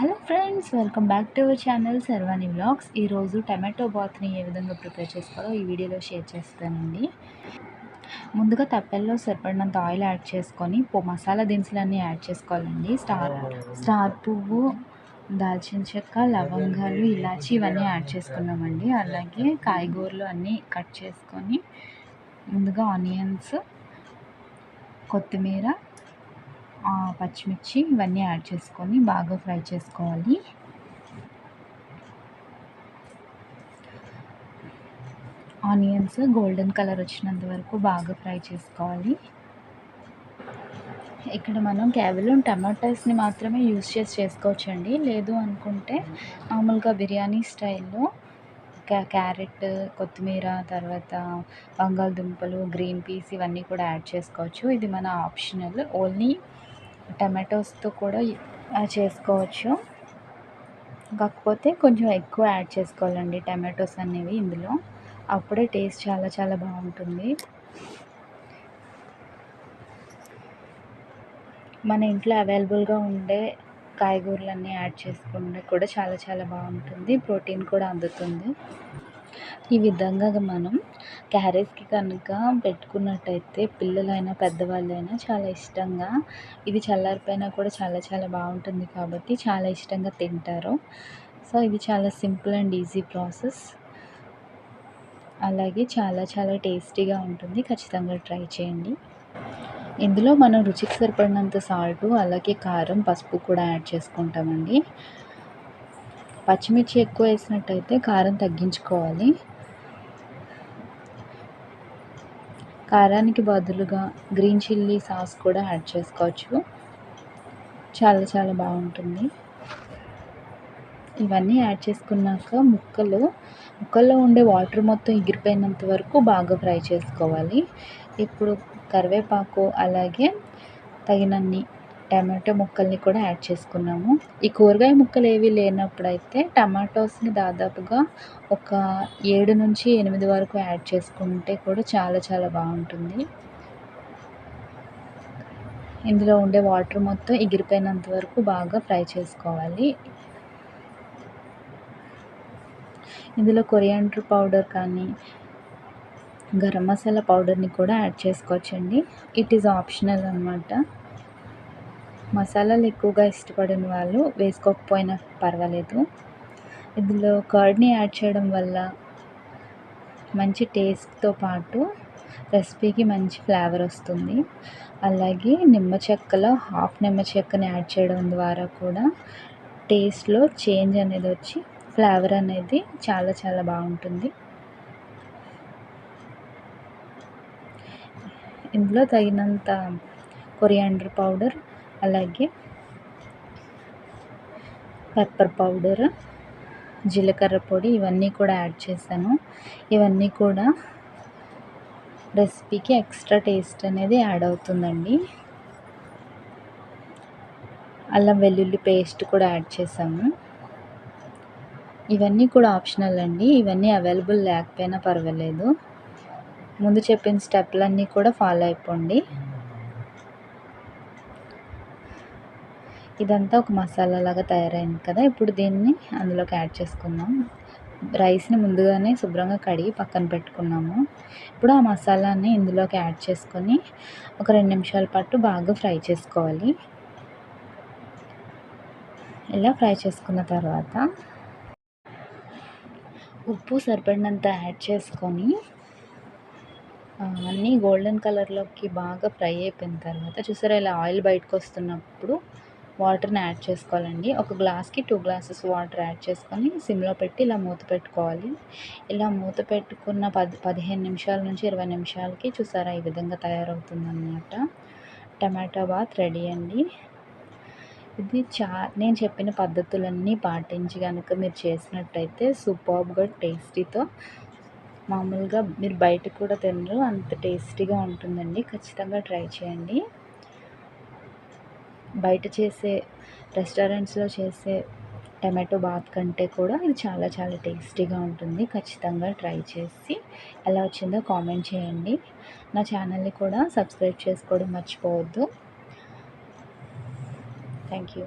Hello friends welcome back to our channel Sarvani vlogs. ఈరోజు tomato బాత్ని ఏ విధంగా ప్రిపేర్ చేసుకోవాలో ఈ వీడియోలో షేర్ చేస్తానండి. ముందుగా తప్పెల్లో సరిపడినంత ఆయిల్ యాడ్ చేసుకొని పో మసాలా దినుసులన్నీ యాడ్ చేసుకోవాలండి. స్టార్ స్టార్ పువ్వు దాల్చిన చెక్క లవంగాలు ఇలాచి ఇవన్నీ యాడ్ చేసుకున్నామండి. అలాగే కాయగూరలు అన్నీ కట్ చేసుకొని ముందుగా ఆనియన్స్ కొత్తిమీర పచ్చిమిర్చి ఇవన్నీ యాడ్ చేసుకొని బాగా ఫ్రై చేసుకోవాలి. ఆనియన్స్ గోల్డెన్ కలర్ వచ్చినంత వరకు బాగా ఫ్రై చేసుకోవాలి. ఇక్కడ మనం కేవలం టమాటోస్ని మాత్రమే యూస్ చేసి చేసుకోవచ్చండి. లేదు అనుకుంటే మామూలుగా బిర్యానీ స్టైల్లో క్యారెట్ కొత్తిమీర తర్వాత బంగాళదుంపలు గ్రీన్ పీస్ ఇవన్నీ కూడా యాడ్ చేసుకోవచ్చు. ఇది మన ఆప్షనల్. ఓన్లీ టమాటోస్తో కూడా చేసుకోవచ్చు. కాకపోతే కొంచెం ఎక్కువ యాడ్ చేసుకోవాలండి టమాటోస్ అనేవి ఇందులో. అప్పుడే టేస్ట్ చాలా చాలా బాగుంటుంది. మన ఇంట్లో అవైలబుల్గా ఉండే కాయగూరలన్నీ యాడ్ చేసుకుంటే కూడా చాలా చాలా బాగుంటుంది. ప్రోటీన్ కూడా అందుతుంది. ఈ విధంగా మనం క్యారేజ్కి కనుక పెట్టుకున్నట్టయితే పిల్లలైనా పెద్దవాళ్ళైనా చాలా ఇష్టంగా ఇది చల్లారిపోయినా కూడా చాలా చాలా బాగుంటుంది కాబట్టి చాలా ఇష్టంగా తింటారు. సో ఇది చాలా సింపుల్ అండ్ ఈజీ ప్రాసెస్. అలాగే చాలా చాలా టేస్టీగా ఉంటుంది. ఖచ్చితంగా ట్రై చేయండి. ఇందులో మనం రుచికి సరిపడినంత సాల్ట్ అలాగే కారం పసుపు కూడా యాడ్ చేసుకుంటామండి. పచ్చిమిర్చి ఎక్కువ వేసినట్టయితే కారం తగ్గించుకోవాలి. కారానికి బదులుగా గ్రీన్ చిల్లీ సాస్ కూడా యాడ్ చేసుకోవచ్చు. చాలా చాలా బాగుంటుంది. ఇవన్నీ యాడ్ చేసుకున్నాక ముక్కలు ముక్కల్లో ఉండే వాటర్ మొత్తం ఎగిరిపోయినంత వరకు బాగా ఫ్రై చేసుకోవాలి. ఇప్పుడు కరివేపాకు అలాగే తగినన్ని టమాటో ముక్కల్ని కూడా యాడ్ చేసుకున్నాము. ఈ కూరగాయ ముక్కలు ఏవి లేనప్పుడైతే టమాటోస్ని దాదాపుగా ఒక ఏడు నుంచి ఎనిమిది వరకు యాడ్ చేసుకుంటే కూడా చాలా చాలా బాగుంటుంది. ఇందులో ఉండే వాటర్ మొత్తం ఎగిరిపోయినంత వరకు బాగా ఫ్రై చేసుకోవాలి. ఇందులో కొరియాండర్ పౌడర్ కానీ గరం మసాలా పౌడర్ని కూడా యాడ్ చేసుకోవచ్చండి. ఇట్ ఈజ్ ఆప్షనల్ అనమాట మసాలాలు ఎక్కువగా ఇష్టపడిన వాళ్ళు వేసుకోకపోయినా పర్వాలేదు. ఇందులో కర్డ్ని యాడ్ చేయడం వల్ల మంచి టేస్ట్తో పాటు రెసిపీకి మంచి ఫ్లేవర్ వస్తుంది. అలాగే నిమ్మ చెక్కలో హాఫ్ నిమ్మ చెక్కని యాడ్ చేయడం ద్వారా కూడా టేస్ట్లో చేంజ్ అనేది వచ్చి ఫ్లేవర్ అనేది చాలా చాలా బాగుంటుంది. ఇందులో తగినంత కొరియాండర్ పౌడర్ అలాగే పెప్పర్ పౌడర్ జీలకర్ర పొడి ఇవన్నీ కూడా యాడ్ చేశాను. ఇవన్నీ కూడా రెసిపీకి ఎక్స్ట్రా టేస్ట్ అనేది యాడ్ అవుతుందండి. అల్లం వెల్లుల్లి పేస్ట్ కూడా యాడ్ చేసాము ఇవన్నీ కూడా ఆప్షనల్ అండి. ఇవన్నీ అవైలబుల్ లేకపోయినా పర్వాలేదు. ముందు చెప్పిన స్టెప్లన్నీ కూడా ఫాలో అయిపోండి. ఇదంతా ఒక మసాలా లాగా తయారైంది కదా. ఇప్పుడు దీన్ని అందులోకి యాడ్ చేసుకుందాం. రైస్ని ముందుగానే శుభ్రంగా కడిగి పక్కన పెట్టుకున్నాము. ఇప్పుడు ఆ మసాలాని ఇందులోకి యాడ్ చేసుకొని ఒక రెండు నిమిషాల పాటు బాగా ఫ్రై చేసుకోవాలి. ఇలా ఫ్రై చేసుకున్న తర్వాత ఉప్పు సరిపడినంత యాడ్ చేసుకొని అన్నీ గోల్డెన్ కలర్లోకి బాగా ఫ్రై అయిపోయిన తర్వాత చూసారా ఇలా ఆయిల్ బయటకు వస్తున్నప్పుడు వాటర్ని యాడ్ చేసుకోవాలండి. ఒక గ్లాస్కి టూ గ్లాసెస్ వాటర్ యాడ్ చేసుకొని సిమ్లో పెట్టి ఇలా మూత పెట్టుకోవాలి. ఇలా మూత పెట్టుకున్న పది పదిహేను నిమిషాల నుంచి ఇరవై నిమిషాలకి చూసారా ఈ విధంగా తయారవుతుందన్నమాట. టమాటా టమాటో బాత్ రెడీ అండి. ఇది చా నేను చెప్పిన పద్ధతులన్నీ పాటించి కనుక మీరు చేసినట్టయితే సూపర్గా టేస్టీతో మామూలుగా మీరు బయట కూడా తినరు అంత టేస్టీగా ఉంటుందండి. ఖచ్చితంగా ట్రై చేయండి. బయట చేసే రెస్టారెంట్స్లో చేసే టమాటో బాత్ కంటే కూడా ఇది చాలా చాలా టేస్టీగా ఉంటుంది. ఖచ్చితంగా ట్రై చేసి ఎలా వచ్చిందో కామెంట్ చేయండి. నా ఛానల్ని కూడా సబ్స్క్రైబ్ చేసుకోవడం మర్చిపోవద్దు. Thank you.